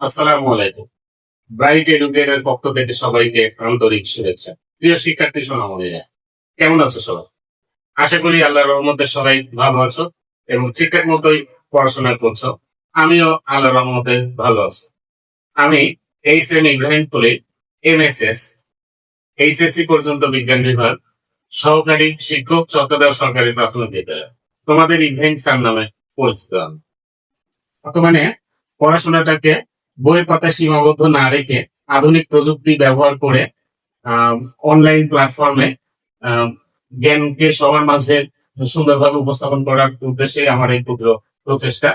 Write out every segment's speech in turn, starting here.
আসসালামু আলাইকুম। ব্রাইট এডুকেটের পক্ষ থেকে সবাইকে আন্তরিক শুভেচ্ছা। প্রিয় শিক্ষার্থী সোনামণিরা কেমন আছো সবাই? আশা করি আল্লাহর রহমতে সবাই ভালো আছো এবং ঠিকঠাক মতোই পড়াশোনা করছ। আমিও আল্লাহর রহমতে ভালো আছি। আমি এইচ এম ইব্রাহিম কলি এম এস এস এইচএসসি পর্যন্ত বিজ্ঞান বিভাগ, সহকারী শিক্ষক চট্টগ্রাম সরকারি প্রাথমিক বিদ্যালয়, তোমাদের ইব্রাহিম স্যার নামে পরিচিত আমি। বর্তমানে পড়াশোনাটাকে বইয়ের পাতায় সীমাবদ্ধ না রেখে আধুনিক প্রযুক্তি ব্যবহার করে অনলাইন প্ল্যাটফর্মে জ্ঞানকে সবার মাঝে সুন্দরভাবে উপস্থাপন করার উদ্দেশ্যে আমার এই ক্ষুদ্র প্রচেষ্টা।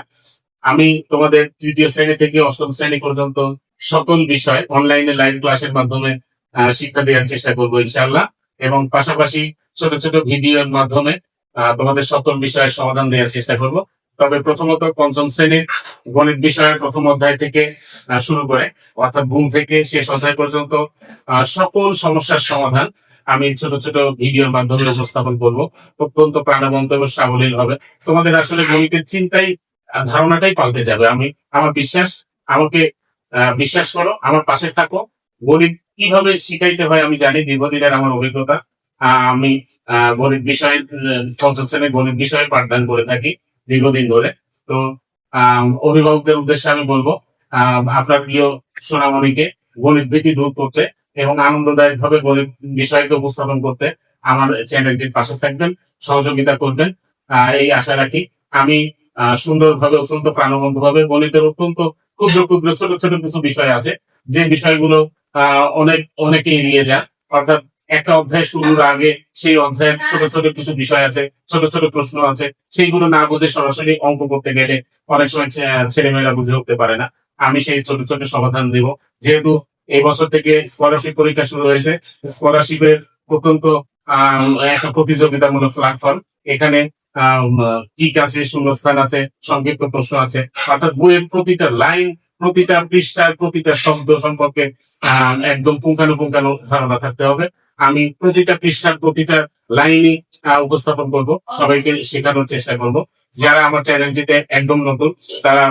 আমি তোমাদের তৃতীয় শ্রেণি থেকে অষ্টম শ্রেণি পর্যন্ত সকল বিষয় অনলাইনে লাইভ ক্লাসের মাধ্যমে শিক্ষা দেওয়ার চেষ্টা করব ইনশাল্লাহ এবং পাশাপাশি ছোট ছোট ভিডিওর মাধ্যমে তোমাদের সকল বিষয়ের সমাধান দেওয়ার চেষ্টা করব। তবে প্রথমত পঞ্চম শ্রেণির গণিত বিষয়ের প্রথম অধ্যায় থেকে শুরু করে, অর্থাৎ ঘুম থেকে শেষ অধ্যায় পর্যন্ত সকল সমস্যার সমাধান আমি ছোট ছোট ভিডিওর মাধ্যমে উপস্থাপন করব। অত্যন্ত প্রাণবন্ত এবং সাবলীল হবে। তোমাদের আসলে গণিতের চিন্তাই ধারণাটাই পাল্টে যাবে। আমি, আমার বিশ্বাস, আমাকে বিশ্বাস করো, আমার পাশে থাকো। গণিত কীভাবে শিখাইতে হয় আমি জানি, দীর্ঘদিনের আমার অভিজ্ঞতা। আমি গণিত বিষয়ে পঞ্চম শ্রেণির গণিত বিষয়ে পাঠদান করে থাকি। দীর্ঘদিন ধরে। তো অভিভাবকদের উদ্দেশ্যে আমি বলব আপনার প্রিয় সোনামণিকে গণিত ভীতি দূর করতে এবং আনন্দদায়ক ভাবে গণিত বিষয়কে উপস্থাপন করতে আমার চ্যানেলটির পাশে থাকবেন, সহযোগিতা করবেন। এই আশা রাখি আমি সুন্দরভাবে, অত্যন্ত প্রাণবন্ত ভাবে গণিতের অত্যন্ত ক্ষুদ্র ক্ষুদ্র ছোট ছোট কিছু বিষয় আছে, যে বিষয়গুলো অনেক, অনেকে এড়িয়ে যান। অর্থাৎ একটা অধ্যায় শুরুর আগে সেই অধ্যায়ের ছোট ছোট কিছু বিষয় আছে, ছোট ছোট প্রশ্ন আছে, সেইগুলো না বুঝে সরাসরি অঙ্ক করতে গেলে অনেক সময় ছেলেমেয়েরা বুঝে উঠতে পারে না। আমি সেই ছোট ছোট সমাধান দিব। যেহেতু এই বছর থেকে স্কলারশিপ পরীক্ষা শুরু হয়েছে স্কলারশিপের অত্যন্ত একটা প্রতিযোগিতামূলক প্ল্যাটফর্ম এখানে ঠিক আছে, শূন্যস্থান আছে, সংক্ষিপ্ত প্রশ্ন আছে। অর্থাৎ বইয়ের প্রতিটা লাইন প্রতিটা পৃষ্ঠার প্রতিটা শব্দ সম্পর্কে একদম পুঙ্খানুপুঙ্খানু ধারণা থাকতে হবে। আমি প্রতিটা পৃষ্ঠার প্রতিটা লাইনই আহ, উপস্থাপন করব। সবাইকে শেখানোর চেষ্টা করব। যারা আমার চ্যানেলটিতে একদম নতুন তারা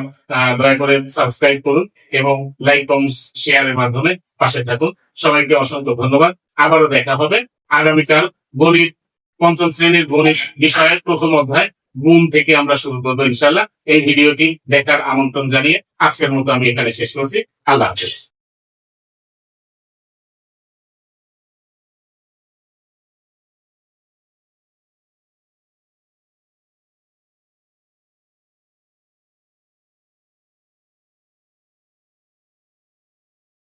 দয়া করে সাবস্ক্রাইব করুন এবং লাইক কমেন্ট শেয়ারের মাধ্যমে পাশে থাকুন। সবাইকে অসংখ্য ধন্যবাদ। আবারও দেখা হবে আগামীকাল গণিত পঞ্চম শ্রেণির গণিত বিষয়ের প্রথম অধ্যায়। গুণ থেকে আমরা শুরু করব ইনশাল্লাহ এই ভিডিওটি দেখার আমন্ত্রণ জানিয়ে আজকের মতো আমি এখানে শেষ করছি। আল্লাহ হাফিজ।